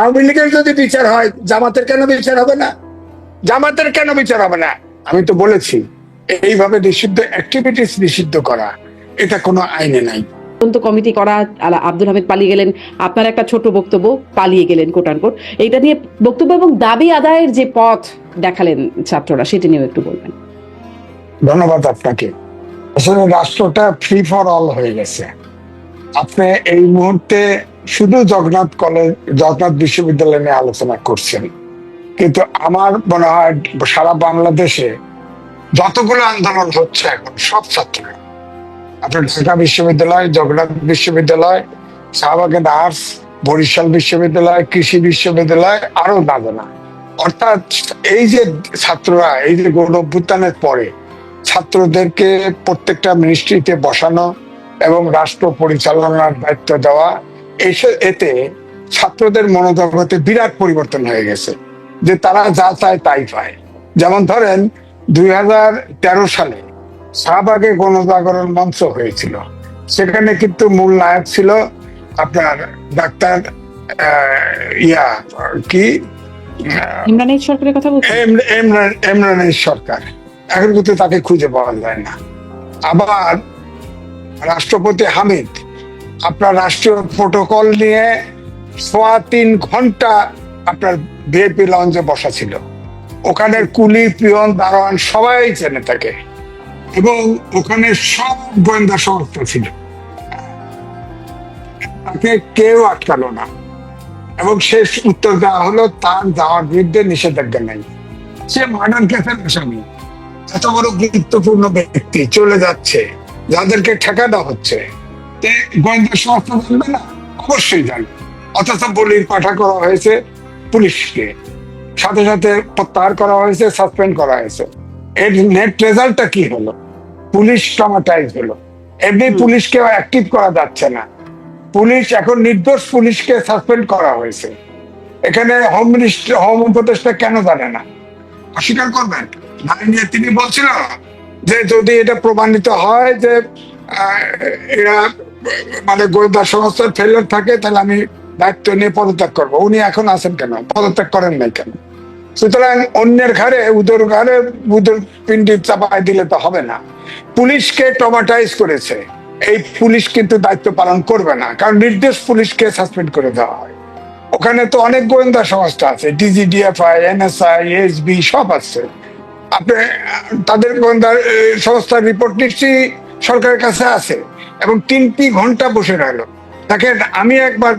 আওয়ামী লীগের যদি বিচার হয় জামাতের কেন বিচার হবে না? জামাতের কেন বিচার হবে না? আমি তো বলেছি এইভাবে নিষিদ্ধ অ্যাক্টিভিটিস নিষিদ্ধ করা এটা কোনো আইনে নাই। তদন্ত কমিটি করা আব্দুল হামিদ পালিয়ে গেলেন। আপনার একটা ছোট বক্তব্য পালিয়ে গেলেন কোটানকোট এইটা নিয়ে বক্তব্য এবং দাবি আদায়ের যে পথ দেখালেন ছাত্ররা সেটা নিয়েও একটু বলবেন। ধন্যবাদ আপনাকে। আসলে রাষ্ট্রটা ফ্রি ফর অল হয়ে গেছে। আপনি এই মুহূর্তে শুধু জগন্নাথ কলেজ, জগন্নাথ বিশ্ববিদ্যালয় নিয়ে আলোচনা করছেন। কিন্তু আমার মনে হয় সারা বাংলাদেশে যতগুলো আন্দোলন হচ্ছে এখন, সব ছাত্ররা। আপনার ঢাকা বিশ্ববিদ্যালয়, জগন্নাথ বিশ্ববিদ্যালয় শাহবাগের আর্টস বরিশাল বিশ্ববিদ্যালয়, কৃষি বিশ্ববিদ্যালয়, আরও নাজানা অর্থাৎ এই যে ছাত্ররা, এই যে অভ্যুত্থানের পরে ছাত্রদেরকে প্রত্যেকটা মিনিস্ট্রিতে বসানো এবং রাষ্ট্র পরিচালনার দায়িত্ব দেওয়া এসে এতে ছাত্রদের মনোজগতে বিরাট পরিবর্তন হয়ে গেছে যে তারা যা চায় তাই পায়। যেমন ধরেন দুই হাজার তেরো সালে শাহবাগে গণজাগরণ মঞ্চ হয়েছিল। সেখানে কিন্তু মূল নায়ক ছিল আপনার ডাক্তার ইয়া কি? সরকারের কথা ইমরানের সরকার। এখন কিন্তু তাকে খুঁজে পাওয়া যায় না। আবার রাষ্ট্রপতি হামিদ আপনার রাষ্ট্রীয় প্রোটোকল নিয়ে সোয়া তিন ঘণ্টা আপনার বিএপি লঞ্চে বসা ছিল। ওখানের কুলি, পিয়ন, দারোয়ান সবাই চেনে তাকে। এবং ওখানে সব গোয়েন্দা সংস্থা ছিল। তাকে কেউ আটকালো না। এবং শেষ উত্তর দেওয়া হলো, তার যাওয়ার বিরুদ্ধে নিষেধাজ্ঞা নেই। সে মার্ডার কেসের আসামি। এত বড় গুরুত্বপূর্ণ ব্যক্তি চলে যাচ্ছে। যাদেরকে ঠেকানো হচ্ছে। গোয়েন্দা সংস্থা জানবে না? অবশ্যই জানবে। অথচ বলির পাঠা করা হয়েছে পুলিশকে। সাথে সাথে প্রত্যাহার করা হয়েছে সাসপেন্ড করা হয়েছে। এর নেট রেজাল্টটা কি হলো? পুলিশ ট্রমাটাইজ হলো। এমনি পুলিশকে অ্যাক্টিভ করা যাচ্ছে না। পুলিশ এখন নির্দোষ পুলিশকে সাসপেন্ড করা হয়েছে। এখানে হোম মিনিস্টার হোম উপদেষ্টা কেন জানে না? অস্বীকার করবেন? তিনি বলছিল যে যদি এটা প্রমাণিত হয় যে এরা মানে গোয়েন্দা সংস্থার ফেলার থাকে, তাহলে আমি দায়িত্ব নিয়ে পদত্যাগ করব। উনি এখন আছেন কেন? পদত্যাগ করেন নাই কেন? সুতরাং অন্যের ঘরে উদর ঘরে উদর পিন্ডি চাপায় দিলে তো হবে না। পুলিশকে টমাটাইজ করেছে। এই পুলিশ কিন্তু দায়িত্ব পালন করবে না, কারণ নির্দেশ পুলিশকে সাসপেন্ড করে দেওয়া হয়। ওখানে তো অনেক গোয়েন্দা সংস্থা আছে ডিজিডিএফআই এনএসআই এসবি সব আছে। আপনি, তাদের গোয়েন্দা সংস্থার রিপোর্ট নিশ্চয়ই সরকারের কাছে আছে এবং তিনটি ঘণ্টা বসে রইল। তাকে আমি একবার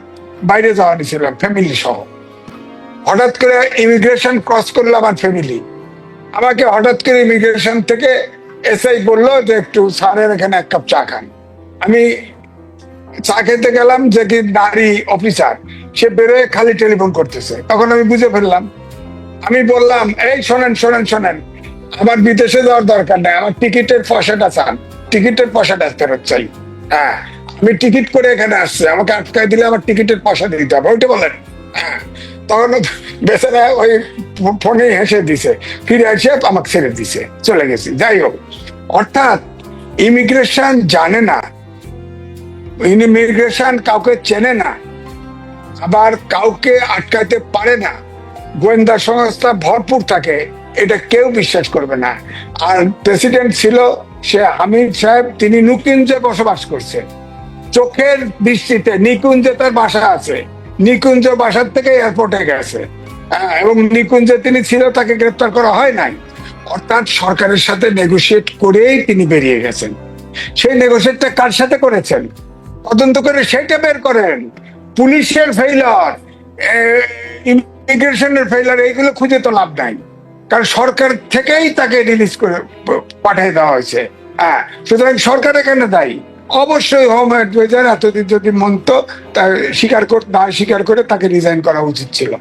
বাইরে যাওয়া নিয়েছিলাম ফ্যামিলি সহ। হঠাৎ করে ইমিগ্রেশন ক্রস করল আমার ফ্যামিলি আমাকে হঠাৎ করে ইমিগ্রেশন থেকে এসআই বলল যে একটু স্যারের এখানে এক কাপ চা খান। আমি চা খেতে গেলাম যে কি নারী অফিসার সে বেরোয় খালি টেলিফোন করতেছে। তখন আমি বুঝে ফেললাম। আমি বললাম, এই শোনেন শোনেন শোনেন, আমার বিদেশে যাওয়ার দরকার নাই, আমার টিকিটের পয়সাটা চান। টিকিটের পয়সাটা ফেরত চাই হ্যাঁ আমি টিকিট করে এখানে আসছি। আমাকে আটকায় দিলে আমার টিকিটের পয়সা দিতে হবে ওইটা বলেন। হ্যাঁ তখন বেচারা ওই ফোনে হেসে দিছে ফিরে এসে আমাকে ছেড়ে দিছে চলে গেছি। যাই হোক অর্থাৎ ইমিগ্রেশন জানে না ইমিগ্রেশন কাউকে চেনে না আবার কাউকে আটকাইতে পারে না। গোয়েন্দা সংস্থা ভরপুর থাকে। এটা কেউ বিশ্বাস করবে না। আর প্রেসিডেন্ট ছিল সে হামিদ সাহেব তিনি নুকিঞ্জে বসবাস করছে চোখের দৃষ্টিতে নিকুঞ্জে তার বাসা আছে। নিকুঞ্জ বাসার থেকে এয়ারপোর্টে গেছে। হ্যাঁ, এবং নিকুঞ্জে তিনি ছিল তাকে গ্রেপ্তার করা হয় নাই। অর্থাৎ সরকারের সাথে নেগোসিয়েট করেই তিনি বেরিয়ে গেছেন। সেই নেগোসিয়েটটা কার সাথে করেছেন? তদন্ত করে সেটা বের করেন। পুলিশের ফেইলার ইমিগ্রেশনের ফেইলার এইগুলো খুঁজে তো লাভ নাই। কারণ সরকার থেকেই তাকে রিলিজ করে পাঠিয়ে দেওয়া হয়েছে। হ্যাঁ সুতরাং সরকার এখানে দায়ী? অবশ্যই হোম অ্যাডভাইজার এতদিন যদি মনত তার স্বীকার কর না স্বীকার করে তাকে রিজাইন করা উচিত ছিল।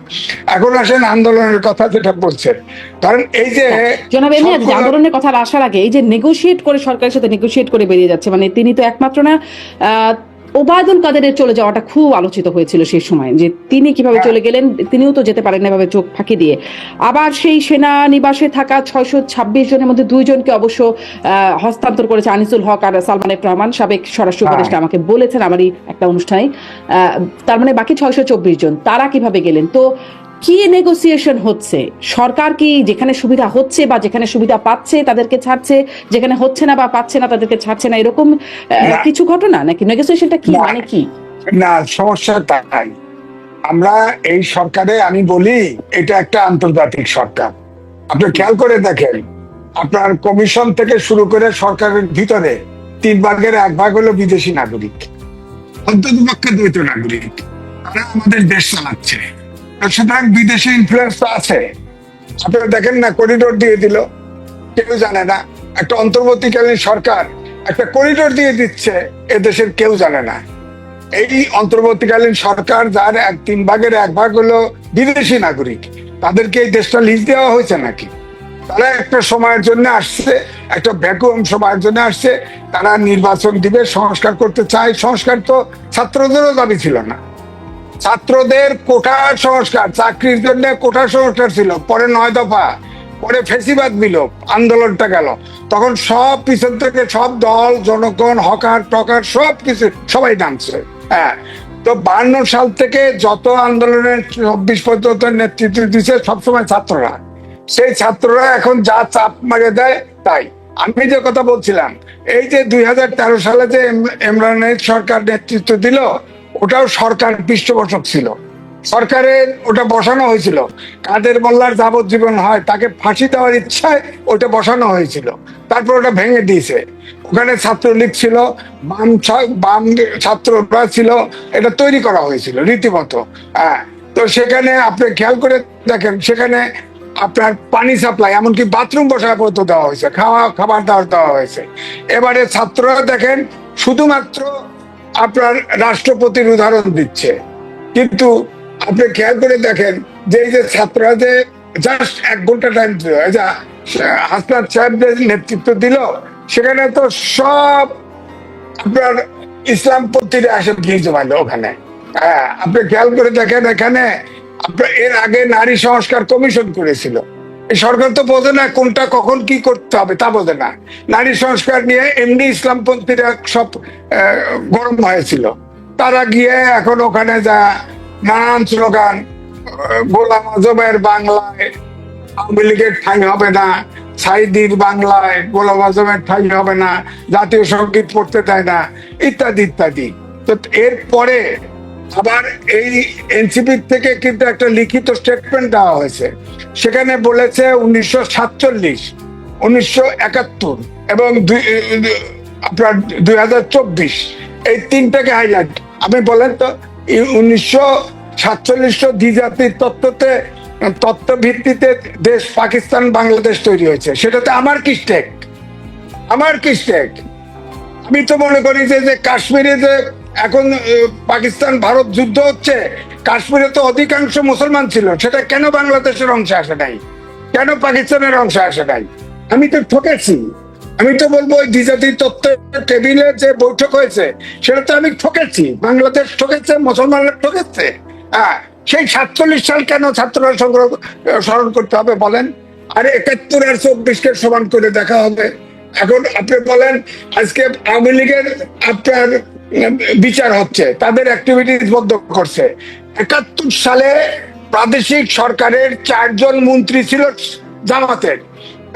এখন আসেন আন্দোলনের কথা যেটা বলছেন। কারণ এই যে জনাব এমনি আন্দোলনের কথা আসার আগে এই যে নেগোশিয়েট করে সরকারের সাথে নেগোশিয়েট করে বেরিয়ে যাচ্ছে মানে তিনি তো একমাত্র না আহ, ওবায়দুল কাদেরের চলে যাওয়াটা খুব আলোচিত হয়েছিল সেই সময় যে তিনি কীভাবে চলে গেলেন তিনিও তো যেতে পারেন এভাবে চোখ ফাঁকি দিয়ে। আবার সেই সেনা নিবাসে থাকা ছয়শো ছাব্বিশ জনের মধ্যে দুইজনকে অবশ্য আহ, হস্তান্তর করেছে আনিসুল হক আর সালমান এফ রহমান সাবেক স্বরাষ্ট্র হ্যাঁ। উপদেষ্টা আমাকে বলেছেন আমারই একটা অনুষ্ঠানে। আহ, তার মানে বাকি ছয়শো চব্বিশ জন তারা কীভাবে গেলেন? তো কি নেগোসিয়েশন হচ্ছে? সরকার কি যেখানে সুবিধা হচ্ছে বা যেখানে সুবিধা পাচ্ছে তাদেরকে ছাড়ছে যেখানে হচ্ছে না বা পাচ্ছে না তাদেরকে ছাড়ছে না এরকম কিছু ঘটনা? নাকি নেগোসিয়েশনটা কি? মানে কি? না সমস্যা তাই। আমরা এই সরকারে আমি বলি এটা একটা আন্তর্জাতিক সরকার। আপনি খেয়াল করে দেখেন আপনার কমিশন থেকে শুরু করে সরকারের ভিতরে তিন ভাগের এক ভাগ হলো বিদেশি নাগরিক। অন্ততপক্ষে দ্বৈত নাগরিক। তারা আমাদের দেশ চালাচ্ছে। সুতরাং বিদেশি ইনফ্লুয়েন্স তো আছে। আপনারা দেখেন না করিডোর দিয়ে দিল। কেউ জানে না। একটা অন্তর্বর্তীকালীন সরকার একটা করিডোর দিয়ে দিচ্ছে, এদেশের কেউ জানে না। এই অন্তর্বর্তীকালীন সরকার, যার এক তিন ভাগের এক ভাগ হলো বিদেশি নাগরিক, তাদেরকে এই দেশটা লিজ দেওয়া হয়েছে নাকি? তারা একটা সময়ের জন্য আসছে, একটা ভ্যাকুয়াম সময়ের জন্য আসছে। তারা নির্বাচন দিবে, সংস্কার করতে চায়। সংস্কার তো ছাত্রদেরও দাবি ছিল না। ছাত্রদের কোটা সংস্কার, চাকরির জন্য কোটা সংস্কার ছিল। পরে নয় দফা, পরে ফেসিবাদ বিলোপ আন্দোলনটা গেল। তখন সব পিছন থেকে সব দল, জনগণ, হকার, টকার সব কিছু, সবাই নামছে। হ্যাঁ। তো বান্ন সাল থেকে যত আন্দোলনের চব্বিশ পর্যন্ত নেতৃত্ব দিচ্ছে সবসময় ছাত্ররা। সেই ছাত্ররা এখন যা চাপ মারে দেয়, তাই। আমি যে কথা বলছিলাম, এই যে দুই হাজার তেরো সালে যে ইম- ইমরানের সরকার নেতৃত্ব দিল ওটাও সরকার পৃষ্ঠপোষক ছিল। সরকারের ওটা বসানো হয়েছিল। কাদের মোল্লার যাবজ্জীবন হয়, তাকে ফাঁসি দেওয়ার ইচ্ছায় ওটা বসানো হয়েছিল। তারপর ওটা ভেঙে দিয়েছে। ওখানে ছাত্রলীগ ছিল, বাম বাম ছাত্ররা ছিল, এটা তৈরি করা হয়েছিল রীতিমতো। হ্যাঁ তো সেখানে আপনি খেয়াল করে দেখেন, সেখানে আপনার পানি সাপ্লাই, এমনকি বাথরুম বসায় পর্যন্ত দেওয়া হয়েছে খাওয়া খাবার দাবার দেওয়া হয়েছে। এবারে ছাত্ররা দেখেন, শুধুমাত্র আপনার রাষ্ট্রপতির উদাহরণ দিচ্ছে। কিন্তু আপনি খেয়াল করে দেখেন যে এই যে ছাত্ররা যে জাস্ট এক ঘণ্টা টাইম দিল। যে হাসনাত সাহেবদের নেতৃত্ব দিল, সেখানে তো সব আপনার ইসলামপন্থীরা আসে ভিড় জমাইলো ওখানে। হ্যাঁ আপনি খেয়াল করে দেখেন এখানে আপনার এর আগে নারী সংস্কার কমিশন করেছিল। সরকার তো বোঝে না কোনটা কখন কি করতে হবে, তা বোঝে না। নারী সংস্কার নিয়ে এমনি ইসলামপন্থীরা সব গরম হয়েছিল। তারা গিয়ে এখন ওখানে যা নানান স্লোগান, গোলাম আজমের বাংলায় আওয়ামী লীগের ঠাঁই হবে না, সাইদির বাংলায় গোলাম আজমের ঠাঁই হবে না, জাতীয় সংগীত পড়তে দেয় না, ইত্যাদি ইত্যাদি। তো এর পরে আবার এই এনসিপি থেকে কিন্তু একটা লিখিত স্টেটমেন্ট দেওয়া হয়েছে। সেখানে বলেছে উনিশশো সাতচল্লিশ, উনিশশো একাত্তর এবং আপনার দুই হাজার চব্বিশ। এই তিনটাকে হাইলাইট আপনি বলেন তো উনিশশো সাতচল্লিশশো দ্বিজাতির তত্ত্বতে তত্ত্ব ভিত্তিতে দেশ পাকিস্তান, বাংলাদেশ তৈরি হয়েছে। সেটাতে আমার কি স্টেক আমার কি স্টেক আমি তো মনে করি যে কাশ্মীরে যে এখন পাকিস্তান, ভারত যুদ্ধ হচ্ছে, কাশ্মীরে তো অধিকাংশ মুসলমান ছিল, সেটা কেন বাংলাদেশের অংশে আসে নাই? কেন পাকিস্তানের অংশে আসে নাই? আমি তো ঠকেছি। আমি তো বলব ওই দ্বিজাতি তত্ত্ব টেবিলে যে বৈঠক হয়েছে, সেটা তো আমি ঠকেছি। বাংলাদেশ ঠকেছে, মুসলমানরা ঠকেছে। হ্যাঁ সেই সাতচল্লিশ সাল কেন ছাত্ররা সংগ্রহ, স্মরণ করতে হবে, বলেন? আর একাত্তর আর চব্বিশকে সমান করে দেখা হবে। এখন আপনি বলেন, আজকে আওয়ামী লীগের আপনার বিচার হচ্ছে, তাদের অ্যাক্টিভিটিস বন্ধ করছে। একাত্তর সালে প্রাদেশিক সরকারের চারজন মন্ত্রী ছিল জামাতের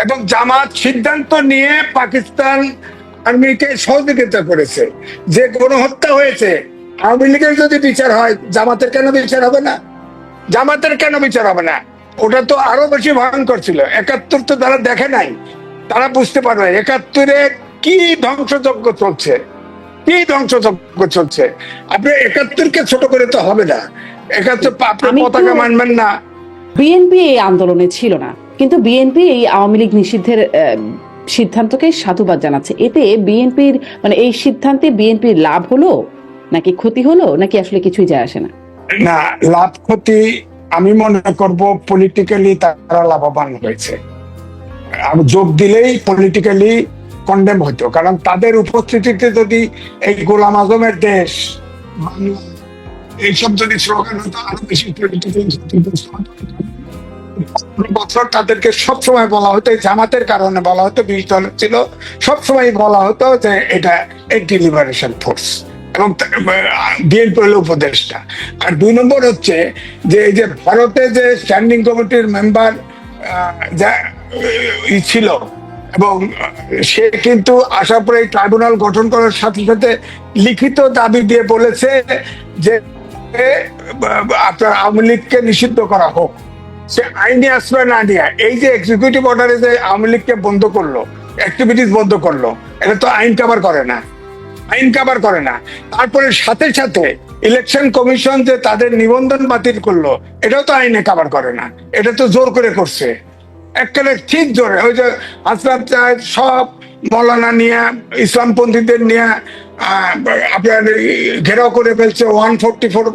এবং জামাত সিদ্ধান্ত নিয়ে পাকিস্তান আর্মিকে সহযোগিতা করেছে। যে গণহত্যা হয়েছে, আওয়ামী লীগের যদি বিচার হয়, জামাতের কেন বিচার হবে না? জামাতের কেন বিচার হবে না? ওটা তো আরও বেশি ভয়ঙ্কর ছিল। একাত্তর তো তারা দেখে নাই, তারা বুঝতে পারবে একাত্তরে কি ধ্বংসযজ্ঞ চলছে? কি ধ্বংসযজ্ঞ চলছে? আপনি একাত্তরকে ছোট করে তো হবে না। একাত্তর আপনি পতাকা মানবেন না। বিএনপি এই আন্দোলনে ছিল না। কিন্তু বিএনপি এই আওয়ামী লীগ নিষিদ্ধের সিদ্ধান্তকে সাধুবাদ জানাচ্ছে। এতে বিএনপির মানে এই সিদ্ধান্তে বিএনপির লাভ হলো নাকি ক্ষতি হলো নাকি আসলে কিছুই যায় আসে না? না লাভ ক্ষতি আমি মনে করব পলিটিক্যালি তারা লাভবান হয়েছে। যোগ দিলেই পলিটিক্যালি কন্ডেম হতো কারণ তাদের উপস্থিতিতে যদি এই গোলাম আজমের দেশ এইসব যদি স্লোগান হতো, আরও বেশি বছর তাদেরকে সবসময় বলা হতো জামাতের কারণে বলা হতো, বিশ দল ছিল সবসময় বলা হতো যে এটা একটি লিবারেশন ফোর্স এবং বিএনপি হলো উপদেষ্টা। আর দুই নম্বর হচ্ছে যে এই যে ভারতে যে স্ট্যান্ডিং কমিটির মেম্বার যা ছিল এবং সে কিন্তু আসার পরে ট্রাইব্যুনাল গঠন করার সাথে সাথে লিখিত দাবি দিয়ে বলেছে যে আপনার আওয়ামী লীগকে নিষিদ্ধ করা হোক। সে আইনে আসবে না নিয়ে এই যে এক্সিকিউটিভ অর্ডারে যে আওয়ামী লীগকে বন্ধ করল অ্যাক্টিভিটিস বন্ধ করল, এটা তো আইন কাভার করে না। আইন কাভার করে না। তারপরে সাথে সাথে ইলেকশন কমিশন যে তাদের নিবন্ধন বাতিল করল, এটাও তো আইনে কাভার করে না। এটা তো জোর করে করছে। একেবারে ঠিক ধরে, ওই যে হাসনাত সাহেব সব মৌলানা নিয়ে, ইসলামপন্থীদের নিয়ে আপনার ঘেরাও করে ফেলছে, ওয়ান ফোরটি ফোর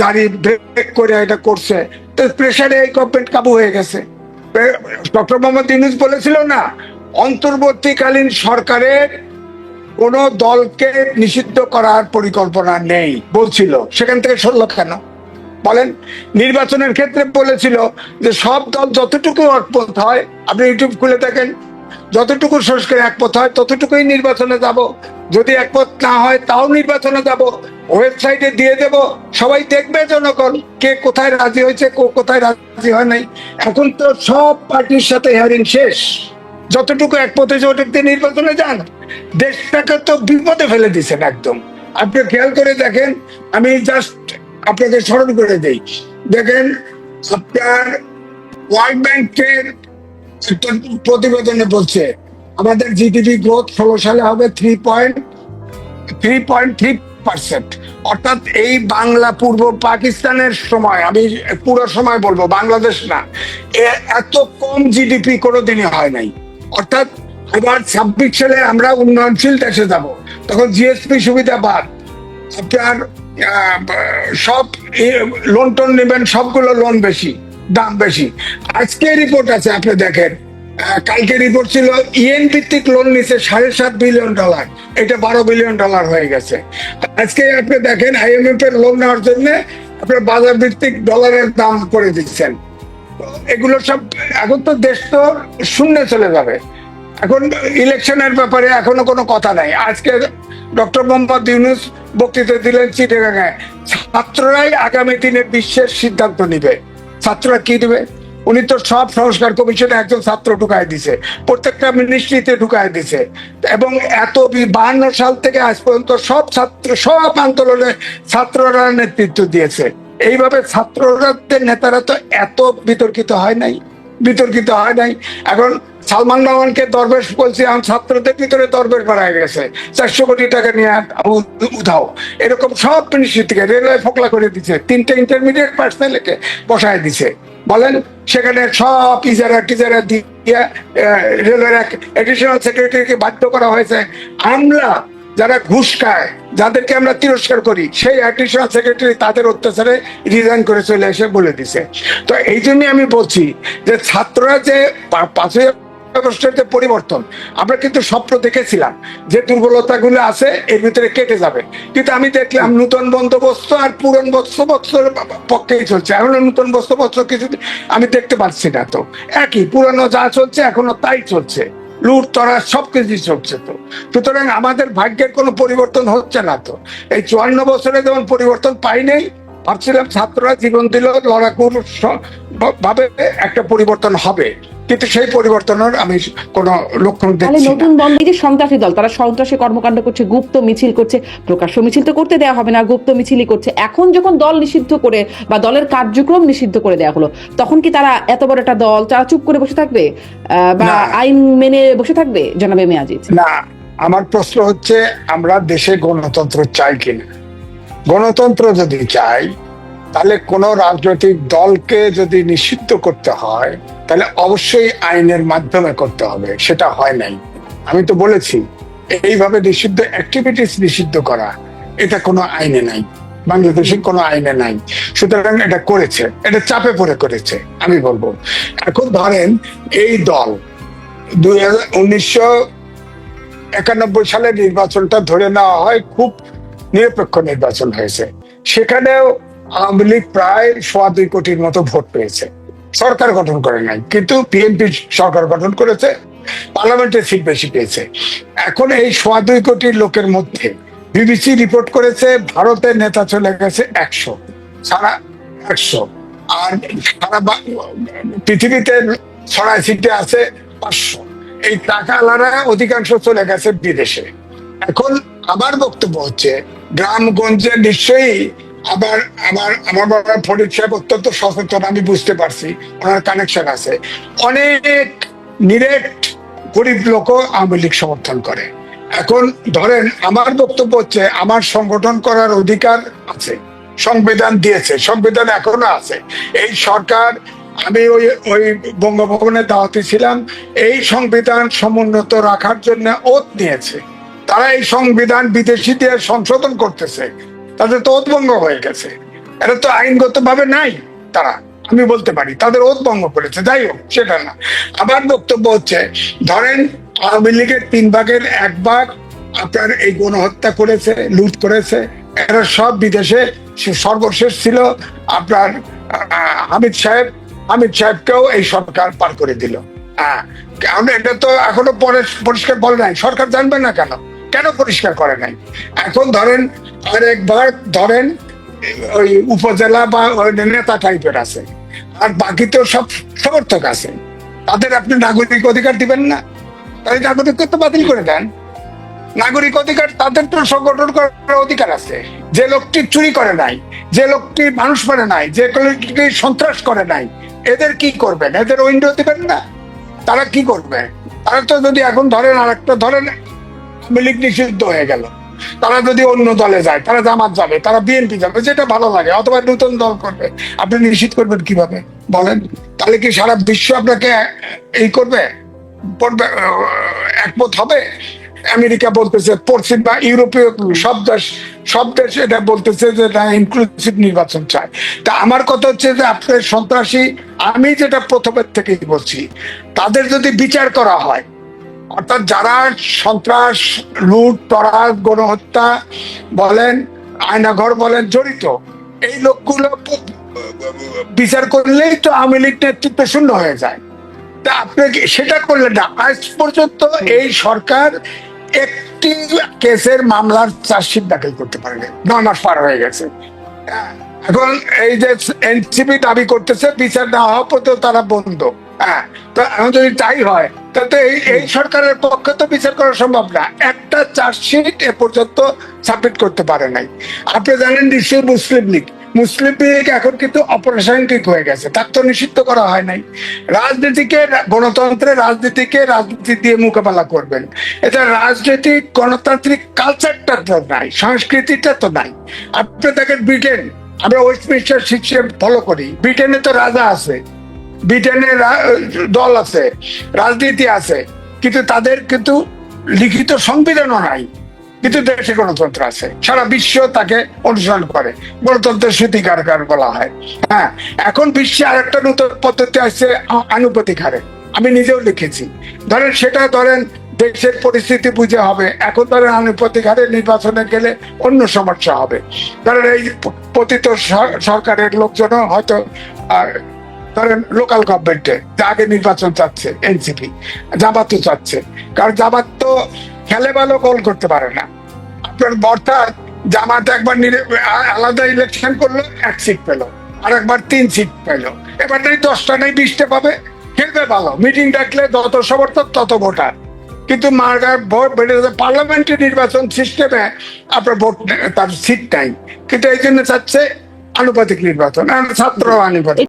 জারি ব্রেক করে এটা করছে। তো প্রেশারে এই গভর্নমেন্ট কাবু হয়ে গেছে। ডক্টর মোহাম্মদ ইউনুস বলেছিল না, অন্তর্বর্তীকালীন সরকারের কোন দলকে নিষিদ্ধ করার পরিকল্পনা নেই, বলছিল। সেখান থেকে সরল কেন? বলেন, নির্বাচনের ক্ষেত্রে বলেছিল যে সব দল যতটুকু একপথ হয়, আপনি ইউটিউব খুলে দেখেন, যতটুকু সংস্কার একপথ হয়, ততটুকুই নির্বাচনে যাব। যদি একপথ না হয়, তাও নির্বাচনে যাব। ওয়েবসাইটে দিয়ে দেব। সবাই দেখবে জনগণ, কে কোথায় রাজি হয়েছে, কে কোথায় রাজি হয় নাই। এখন তো সব পার্টির সাথে হিয়ারিং শেষ। যতটুকু এক পথে ওটাতে নির্বাচনে যান। দেশটাকে তো বিপদে ফেলে দিচ্ছেন একদম। আপনি খেয়াল করে দেখেন, আমি জাস্ট আপনাকে স্মরণ করে দেই। দেখেন, আপনার ওয়ার্ল্ড ব্যাংকের প্রতিবেদনে বলছে, আমাদের জিডিপি গ্রোথ ষোলো সালে হবে three point three point three percent অর্থাৎ এই বাংলা পূর্ব পাকিস্তানের সময়, আমি পুরো সময় বলব, বাংলাদেশ না এত কম জিডিপি কোনোদিনই হয় নাই। অর্থাৎ এবার ছাব্বিশ সালে আমরা উন্নয়নশীল দেশে যাব, তখন জিএসপি সুবিধা বাদ আপনার সব লোন টোন নেবেন, সবগুলো লোন বেশি, দাম বেশি। আজকে রিপোর্ট আছে, আপনি দেখেন। কালকে রিপোর্ট ছিল ইএন ভিত্তিক লোন নিচ্ছে সাড়ে সাত বিলিয়ন ডলার এটা বারো বিলিয়ন ডলার হয়ে গেছে। আজকে আপনি দেখেন আইএমএফ এর লোন নেওয়ার জন্য আপনার বাজার ভিত্তিক ডলারের দাম করে দিচ্ছেন। এগুলো সব, এখন তো দেশ তো শূন্য চলে যাবে। এখন ইলেকশনের ব্যাপারে এখনও কোনো কথা নাই। আজকে ডক্টর মোহাম্মদ ইউনুস বক্তৃতা দিলেন চিটাগাঙে ছাত্ররাই আগামী দিনে বিশ্বের সিদ্ধান্ত নিবে। ছাত্ররা কি দিবে? উনি তো সব সংস্কার কমিশনে একজন ছাত্র ঢুকায় দিছে। প্রত্যেকটা মিনিস্ট্রিতে ঢুকায় দিছে। এবং এত বাহান্ন সাল থেকে আজ পর্যন্ত সব ছাত্র, সব আন্দোলনে ছাত্ররা নেতৃত্ব দিয়েছে। এইভাবে ছাত্রদের নেতারা তো এত বিতর্কিত হয় নাই। বিতর্কিত হয় নাই। এখন সালমান রহমানকে দরবেশ বলছে, এখন ছাত্রদের ভিতরে দরবেশ বাড়ায় গেছে। চারশো কোটি টাকা নিয়ে উ- উধাও। এরকম সব মিনিস্ট্রি থেকে রেলওয়ে ফোকলা করে দিচ্ছে তিনটে ইন্টারমিডিয়েট পার্সোনালকে বসায় দিছে। বলেন, সেখানে সব ইজারা টিজারা দিয়ে রেলওয়ের এক এডিশনাল সেক্রেটারিকে বাধ্য করা হয়েছে। আমরা যারা ঘুষ খায়, যাদেরকে আমরা তিরস্কার করি, সেই অ্যাডিশনাল সেক্রেটারি তাদের অত্যাচারে রিজাইন করে চলে এসে বলে দিছে। তো এই জন্যই আমি বলছি যে ছাত্ররা যে পাঁচই যে পরিবর্তন। আমরা কিন্তু স্বপ্ন দেখেছিলাম যে দুর্বলতাগুলো আছে, এর ভিতরে কেটে যাবে। কিন্তু আমি দেখলাম নূতন বন্দোবস্ত আর পুরন বন্দোবস্তের পক্ষেই চলছে। এখনও নূতন বন্দোবস্ত কিছু আমি দেখতে পাচ্ছি না তো। একই, পুরনো যা চলছে, এখনও তাই চলছে। লুট তরা সবকিছু চলছে তো। সুতরাং আমাদের ভাগ্যের কোনো পরিবর্তন হচ্ছে না তো। এই চুয়ান্ন বছরে যেমন পরিবর্তন পাই নাই, ভাবছিলাম ছাত্ররা জীবন দিল লড়াকুর ভাবে একটা পরিবর্তন হবে। কিন্তু সেই পরিবর্তনের আমি কোনো লক্ষণ দেখছি নতুন বন্ধ যে সন্ত্রাসী দল তারা সন্ত্রাসী কর্মকাণ্ড করছে গুপ্ত মিছিল করছে প্রকাশ্য মিছিল তো করতে দেওয়া হবে না গুপ্ত মিছিলই করছে। এখন যখন দল নিষিদ্ধ করে বা দলের কার্যক্রম নিষিদ্ধ করে দেওয়া হলো তখন কি তারা এত বড় একটা দল তারা চুপ করে বসে থাকবে? বা আইন মেনে বসে থাকবে জনাবে মেয়াজিজ না আমার প্রশ্ন হচ্ছে আমরা দেশে গণতন্ত্র চাই কিনা? গণতন্ত্র যদি চাই তাহলে কোন রাজনৈতিক দলকে যদি নিষিদ্ধ করতে হয় তাহলে অবশ্যই আইনের মাধ্যমে করতে হবে, সেটা হয় নাই। আমি তো বলেছি, এইভাবে নিষিদ্ধ অ্যাক্টিভিটিস নিষিদ্ধ করা, এটা কোনো আইনে নাই, বাংলাদেশে কোনো আইনে নাই। সুতরাং এটা করেছে, এটা চাপে পড়ে করেছে, আমি বলব। এখন ধরেন এই দল, দুই হাজার, উনিশশো একানব্বই সালের নির্বাচনটা ধরে নেওয়া হয়, খুব নিরপেক্ষ নির্বাচন হয়েছে। সেখানেও আওয়ামী লীগ প্রায় সোয়া দুই কোটির মতো ভোট পেয়েছে। সরকার গঠন করে নাই, কিন্তু বিএনপি সরকার গঠন করেছে, পার্লামেন্টের সিট বেশি পেয়েছে। এখন এই সোয়া দুই কোটির লোকের মধ্যে বিবিসি রিপোর্ট করেছে, ভারতের নেতা চলে গেছে একশো, সারা একশো। আর সারা পৃথিবীতে ছড়াই সিটে আছে পাঁচশো। এই টাকাওয়ালারা অধিকাংশ চলে গেছে বিদেশে। এখন আমার বক্তব্য হচ্ছে, গ্রামগঞ্জে নিশ্চয়ই আবার আমার আমার বাবা ফরিদ সাহেব অত্যন্ত সচেতন আমি বুঝতে পারছি। ওনার কানেকশন আছে। অনেক নিরেট গরিব লোক আওয়ামী লীগ সমর্থন করে। এখন ধরেন, আমার বক্তব্য হচ্ছে, আমার সংগঠন করার অধিকার আছে, সংবিধান দিয়েছে, সংবিধান এখনও আছে। এই সরকার, আমি ওই ওই বঙ্গভবনে দাওয়াতে ছিলাম, এই সংবিধান সমুন্নত রাখার জন্য ওত নিয়েছে। তারা এই সংবিধান বিদেশিদের সংশোধন করতেছে। তাদের তো ওতভঙ্গ হয়ে গেছে। এটা তো আইনগত ভাবে নাই, তারা। আমি বলতে পারি, তাদের ওতভঙ্গ করেছে, যাই হোক, সেটা না। আমার বক্তব্য হচ্ছে, ধরেন, আওয়ামী লীগের তিন ভাগের এক ভাগ আপনার এই গণহত্যা করেছে, লুট করেছে, এরা সব বিদেশে সর্বশেষ ছিল আপনার হামিদ সাহেব হামিদ সাহেবকেও এই সরকার পার করে দিল। হ্যাঁ এটা তো এখনও পরে পরিষ্কার বলে নাই, সরকার জানবে না কেন? কেন পরিষ্কার করে নাই? এখন ধরেন, আর একবার ধরেন, ওই উপজেলা বা নেতা টাইপের আছে, আর বাকি তো সব সমর্থক আছে। তাদের আপনি নাগরিক অধিকার দিবেন না? তাই নাগরিকত্ব বাতিল করে দেন। নাগরিক অধিকার, তাদের তো সংগঠন করার অধিকার আছে। যে লোকটি চুরি করে নাই, যে লোকটি মানুষ মারে নাই, যে লোকটি সন্ত্রাস করে নাই, এদের কি করবেন? এদের উইন্ডো দিবেন না? তারা কি করবে? তারা তো যদি এখন ধরেন আর একটা ধরেন আওয়ামী লীগ নিষিদ্ধ হয়ে গেল। তারা যদি অন্য দলে যায়, তারা জামাত যাবে, তারা বিএনপি যাবে, যেটা ভালো লাগে, অথবা নতুন দল করবে। আপনি নিষিদ্ধ করবেন কীভাবে? বলেন। তাহলে কি সারা বিশ্ব আপনাকে এই করবে? একমত হবে? আমেরিকা বলতেছে, পশ্চিম বা ইউরোপীয় সব দেশ সব দেশ এটা বলতেছে যে না ইনক্লুসিভ নির্বাচন চায়। তা আমার কথা হচ্ছে যে আপনার সন্ত্রাসী, আমি যেটা প্রথমের থেকেই বলছি, তাদের যদি বিচার করা হয় অর্থাৎ যারা সন্ত্রাস লুট তরাজ গণহত্যা বলেন আয়নাঘর বলেন জড়িত এই লোকগুলো বিচার করলেই তো আওয়ামী লীগ নেতৃত্ব শূন্য হয়ে যায়। তা আপনি সেটা করলেন না? আজ পর্যন্ত এই সরকার একটি কেসের মামলার চার্জশিট দাখিল করতে পারেনি। নয় মাস পার হয়ে গেছে। হ্যাঁ, এখন এই যে এনসিপি দাবি করতেছে, বিচার না হওয়া পর্যন্ত তারা বন্ধ। হ্যাঁ তো যদি তাই হয়, তাহলে এই এই সরকারের পক্ষে তো বিচার করা সম্ভব না। একটা চার্জশিট এ পর্যন্ত সাবমিট করতে পারে নাই। আপনি জানেন নিশ্চয়ই মুসলিম লীগ। মুসলিম লীগ এখন কিন্তু অপ্রাসঙ্গিক হয়ে গেছে তার তো নিষিদ্ধ করা হয় নাই। রাজনীতিকে, গণতন্ত্রের রাজনীতিকে রাজনীতি দিয়ে মোকাবেলা করবেন। এটা রাজনৈতিক, গণতান্ত্রিক কালচারটা তো নাই, সংস্কৃতিটা তো নাই। আপনি দেখেন ব্রিটেন আমরা ওয়েস্টমিনিস্টার সিস্টেম ফলো করি। ব্রিটেনে তো রাজা আছে। ব্রিটেনে দল আছে। রাজনীতি আছে। কিন্তু তাদের কিন্তু লিখিত সংবিধানও নাই। কিন্তু দেশে গণতন্ত্র আছে। সারা বিশ্ব তাকে অনুসরণ করে। গণতন্ত্রের স্মৃতিকারকার বলা হয়। হ্যাঁ এখন বিশ্বে আর একটা নতুন পদ্ধতি আসছে আনুপাতিক হারে। আমি নিজেও লিখেছি। ধরেন সেটা ধরেন দেশের পরিস্থিতি বুঝে হবে। এখন ধরেন আনুপাতিক নির্বাচনে গেলে অন্য সমস্যা হবে। ধরেন এই পতিত সরকারের লোকজনও হয়তো ধরেন লোকাল গভর্নমেন্টে আগে নির্বাচন চাচ্ছে এনসিপি জামাতও চাচ্ছে। কারণ জামাত তো খেলে ভালো গোল করতে পারে না। আপনার অর্থাৎ জামাত একবার আলাদা ইলেকশন করল, এক সিট পেল। আর একবার তিন সিট পেল। এবার নেই দশটা নেই, বিশটা পাবে, খেলবে ভালো। মিটিং ডাকলে যত সমর্থক, তত ভোটার কিন্তু মার্গার ভোট পার্লামেন্টের নির্বাচন সিস্টেমে আপনার ভোট তার সিট নাই কিন্তু এই জন্য চাচ্ছে আনুপাতিক নির্বাচন ছাত্র আনুপাতিক।